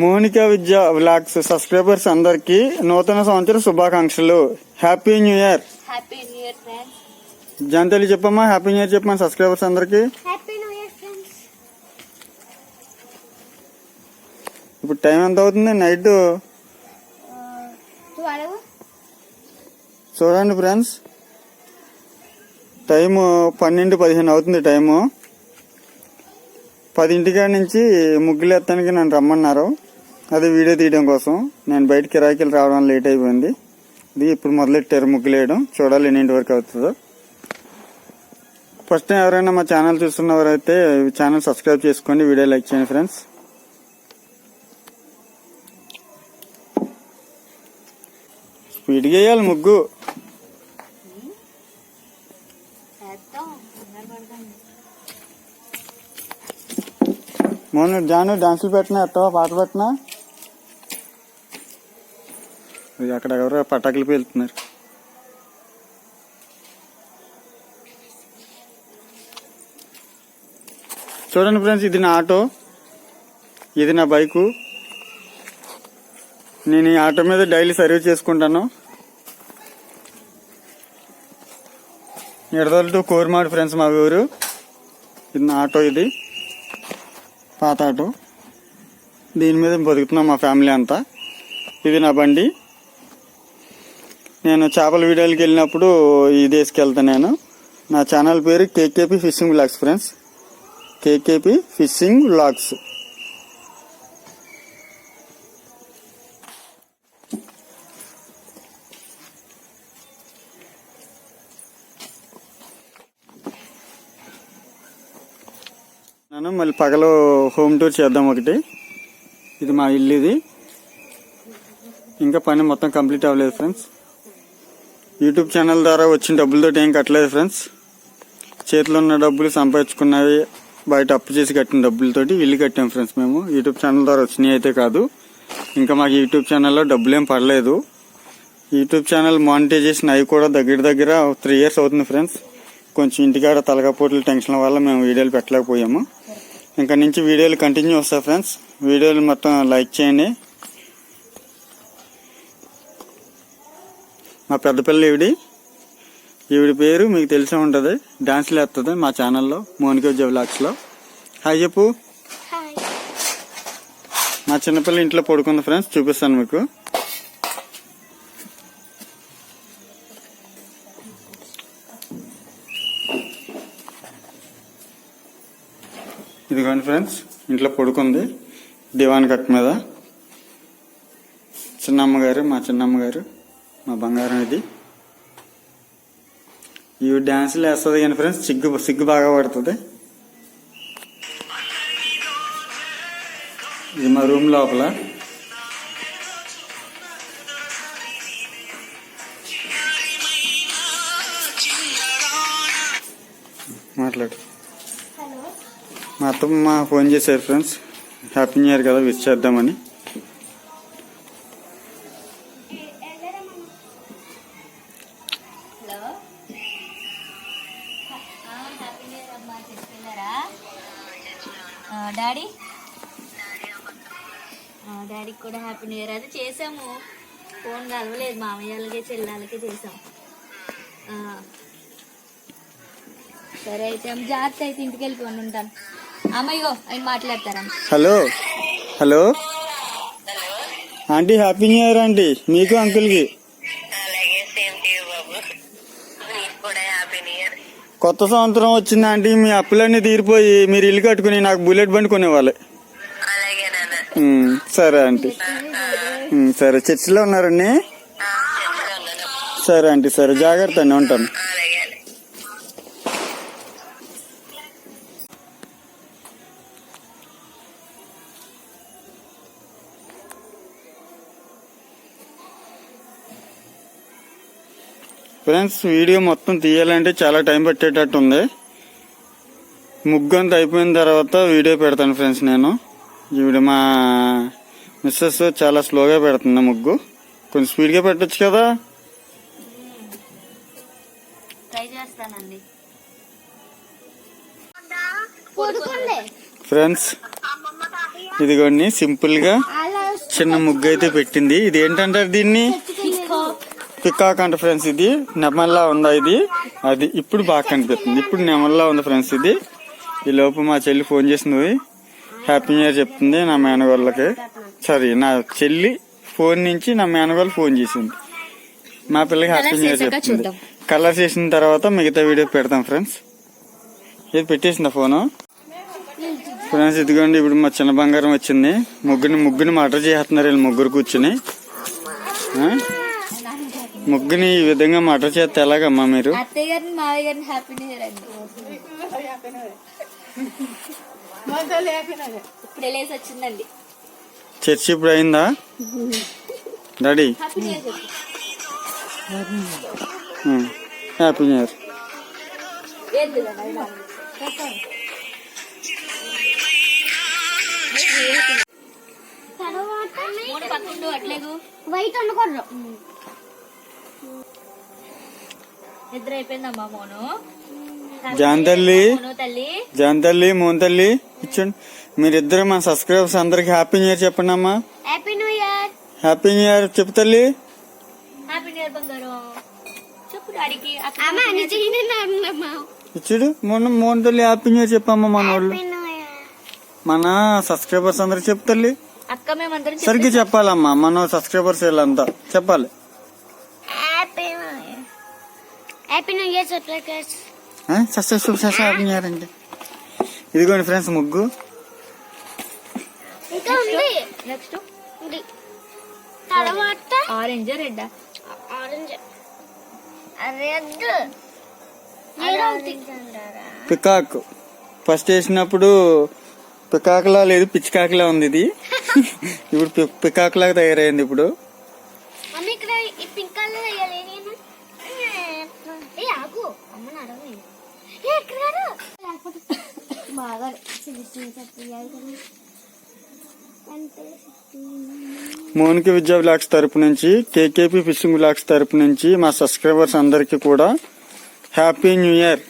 Monica విద్య vlogs subscribers అందరికి నూతన సంవత్సర శుభాకాంక్షలు. Happy new year happy new year friends జంతలు చెప్పమ్మా హ్యాపీ న్యూ ఇయర్ చెప్పమ్మా సబ్స్క్రైబర్స్ అందరికి. హ్యాపీ న్యూ ఇయర్ ఫ్రెండ్స్ ఇప్పుడు టైం ఎంత అవుతుంది? నైట్ చూడండి ఫ్రెండ్స్ టైము పన్నెండు పదిహేను అవుతుంది టైము. పదింటికాడ నుంచి ముగ్గులు ఎత్తానికి నన్ను రమ్మన్నారు. అది వీడియో తీయడం కోసం నేను బయట కిరాయికి రావడం లేట్ అయిపోయింది. ఇది ఇప్పుడు మొదలెట్టారు ముగ్గులు వేయడం చూడాలి ఎన్నింటి వరకు అవుతుందో. ఫస్ట్ టైం ఎవరైనా మా ఛానల్ చూస్తున్నవారైతే ఛానల్ సబ్స్క్రైబ్ చేసుకోండి వీడియో లైక్ చేయండి ఫ్రెండ్స్. స్పీడ్గా వేయాలి ముగ్గు. మొన్న మోను జాను డాన్సులు పెట్టినా ఎట్టవా పాట పెట్టినా? అక్కడెవరో ఎవరో పటాకులు పేలుతున్నారు చూడండి ఫ్రెండ్స్ ఇది నా ఆటో ఇది నా బైకు. నేను ఈ ఆటో మీద డైలీ సర్వీస్ చేసుకుంటాను. ఎడదల టు కోరమాడు ఫ్రెండ్స్ మా ఊరు. ఇది నా ఆటో ఇది. పాత ఆటో. దీని మీద బతుకుతున్నాం మా ఫ్యామిలీ అంతా. ఇది నా బండి. నేను చేపల వీడియోలకి వెళ్ళినప్పుడు ఇది వేసుకెళ్తాను నేను. నా ఛానల్ పేరు KKP fishing blogs friends. KKP fishing blogs నేను మళ్ళీ పగలు హోమ్ టూర్ చేద్దాం ఒకటి. ఇది మా ఇల్లు ఇది. ఇంకా పని మొత్తం కంప్లీట్ అవ్వలేదు ఫ్రెండ్స్. యూట్యూబ్ ఛానల్ ద్వారా వచ్చిన డబ్బులతో ఏం కట్టలేదు ఫ్రెండ్స్. చేతిలో ఉన్న డబ్బులు సంపాదించుకున్నవి బయట అప్పు చేసి కట్టిన డబ్బులతోటి ఇల్లు కట్టాం ఫ్రెండ్స్ మేము. యూట్యూబ్ ఛానల్ ద్వారా వచ్చినాయి అయితే కాదు. ఇంకా మాకు యూట్యూబ్ ఛానల్లో డబ్బులు పడలేదు. యూట్యూబ్ ఛానల్ మానిటైజేషన్ అవి కూడా దగ్గర దగ్గర త్రీ ఇయర్స్ అవుతుంది ఫ్రెండ్స్. కొంచెం ఇంటికాడ తలకపోట్ల టెన్షన్ వల్ల మేము వీడియోలు పెట్టలేకపోయాము. ఇంకా నుంచి వీడియోలు కంటిన్యూ వస్తాయి ఫ్రెండ్స్. వీడియోలు మొత్తం లైక్ చేయండి. మా పెద్ద పిల్ల ఈవిడి. ఈవిడి పేరు మీకు తెలిసే ఉంటుంది. డాన్స్లు వేస్తుంది మా ఛానల్లో మోనికో జవ్లాక్స్లో. హాయ్ చెప్పు. మా చిన్నపిల్ల ఇంట్లో పడుకుంది ఫ్రెండ్స్ చూపిస్తాను మీకు. ఇదిగోండి ఫ్రెండ్స్ ఇంట్లో పడుకుంది దివాన్ కట్ మీద. చిన్నమ్మగారు మా చిన్నమ్మగారు. మా బంగారం ఇది ఇవి డ్యాన్సులు వేస్తుంది కానీ ఫ్రెండ్స్ సిగ్గు సిగ్గు బాగా పడుతుంది. ఇది మా రూమ్ లోపల. మాట్లాడు. మా అత్తమ్మ ఫోన్ చేశారు ఫ్రెండ్స్ హ్యాపీ న్యూ ఇయర్ కదా విష్ చేద్దామని. డాడీ డాడీకి కూడా హ్యాపీ న్యూ ఇయర్. అది చేసాము. ఫోన్ కలవలేదు. మామయ్య వాళ్ళకి చెల్లెళ్ళకి చేసాం. ఆ. సరే అయితే అమ్మ జాగ్రత్త అయితే ఇంటికి వెళ్ళిపోండి ఉంటాను. అమ్మయ్యో ఆయన మాట్లాడతారమ్మ hello. Hello. Aunty happy new year aunty. మీకు అంకుల్కి. కొత్త సంవత్సరం వచ్చింది ఆంటీ మీ అప్పులన్నీ తీరిపోయి మీరు ఇల్లు కట్టుకుని నాకు బుల్లెట్ బండి కొనేవాళ్ళే. ఉమ్, సరే ఆంటీ. సరే చర్చిలో ఉన్నారండి? సరే ఆంటీ సరే జాగ్రత్త అండి ఉంటాను ఫ్రెండ్స్ వీడియో మొత్తం తీయాలంటే చాలా టైం పట్టేటట్టు ఉంది ముగ్గు అంతా అయిపోయిన తర్వాత వీడియో పెడతాను ఫ్రెండ్స్ నేను. ఈవిడ మా మిస్సెస్ చాలా స్లోగా పెడుతుంది ముగ్గు. కొంచెం స్పీడ్గా పెట్టొచ్చు కదా? ట్రై చేస్తానండి. పడుకోండి. ఫ్రెండ్స్ ఇదిగోండి సింపుల్గా చిన్న ముగ్గు అయితే పెట్టింది. ఇది ఏంటంటారు దీన్ని? పికాక్ అంట ఫ్రెండ్స్ ఇది నెమల్లా ఉందా ఇది? అది ఇప్పుడు బాగా కనిపిస్తుంది. ఇప్పుడు నెమల్లా ఉంది ఫ్రెండ్స్ ఇది. ఈ లోపు మా చెల్లి ఫోన్ చేసింది. హ్యాపీ న్యూ ఇయర్ చెప్తుంది నా మేనగోళ్ళకి. సారీ నా చెల్లి ఫోన్ నుంచి నా మేనగోళ్ళు ఫోన్ చేసింది. మా పిల్లకి హ్యాపీ న్యూ ఇయర్ చెప్తుంది. కలర్ చేసిన తర్వాత మిగతా వీడియో పెడతాం ఫ్రెండ్స్ ఇది పెట్టేసిందా ఫోను? ఫ్రెండ్స్ ఇదిగోండి ఇప్పుడు మా చిన్న బంగారం వచ్చింది. ముగ్గుని ముగ్గుని మటర్ చేస్తున్నారు వీళ్ళు ముగ్గురు కూర్చుని? ముగ్గుని ఈ విధంగా మటర్ చేస్తే ఎలాగమ్మా మీరు? అత్తయ్య గారిని మావయ్య గారిని హ్యాపీ న్యూ ఇయర్ అండి. ఇప్పుడు వెళ్ళేసి వచ్చిందండి. చర్చి ఇప్పుడు అయిందా? డాడీ హ్యాపీ న్యూ ఇయర్ అట్లేగు వైట్ వండుకోరు నిద్ర అయిపోయిందమ్మా మోను? జాన్ తల్లి మోను తల్లి. జాన్ తల్లి మోహన్ తల్లి ఇచ్చండి మీరిద్దరు మా సబ్స్క్రైబర్స్ అందరికి హ్యాపీ న్యూ ఇయర్ చెప్పండి అమ్మా. Happy new year. Happy new year చెప్పు తల్లి. హ్యాపీ న్యూ ఇయర్ బంగారం. చెప్పు డాడీకి అక్క అమ్మ నిజంగా ఇచ్చుడు మొన్న మోహన్ తల్లి హ్యాపీ న్యూ ఇయర్ చెప్పమ్మా మన వాళ్ళు మన సబ్స్క్రైబర్స్ అందరికి చెప్పు తల్లి. సరిగ్గా చెప్పాలమ్మా మన సబ్స్క్రైబర్స్ వీళ్ళంతా. చెప్పాలి. Happy new year subscribers successful happy new year అండి ఇదిగోండి ఫ్రెండ్స్ ముగ్గు ఇంకా ఉంది నెక్స్ట్ ఉంది తర్వాత orange red orange red peacock first వేసినప్పుడు పికాక్లా లేదు పిచ్చికాక్లా ఉంది ఇది ఇప్పుడు పికాక్ లాగా తయారైంది ఇప్పుడు మమ్మీ ఇక్కడ ఈ పింక్ కలర్ వేయాలి నేను ఏ ఆగు అమ్మ నడవ ఏ ఇక్కడ రారు. లేకపోతే బాగా మోనికి విద్యా బ్లాగ్స్ తరపు నుంచి కేకేపీ ఫిషింగ్ బ్లాగ్స్ తరపు నుంచి మా సబ్స్క్రైబర్స్ అందరికీ కూడా హ్యాపీ న్యూ ఇయర్.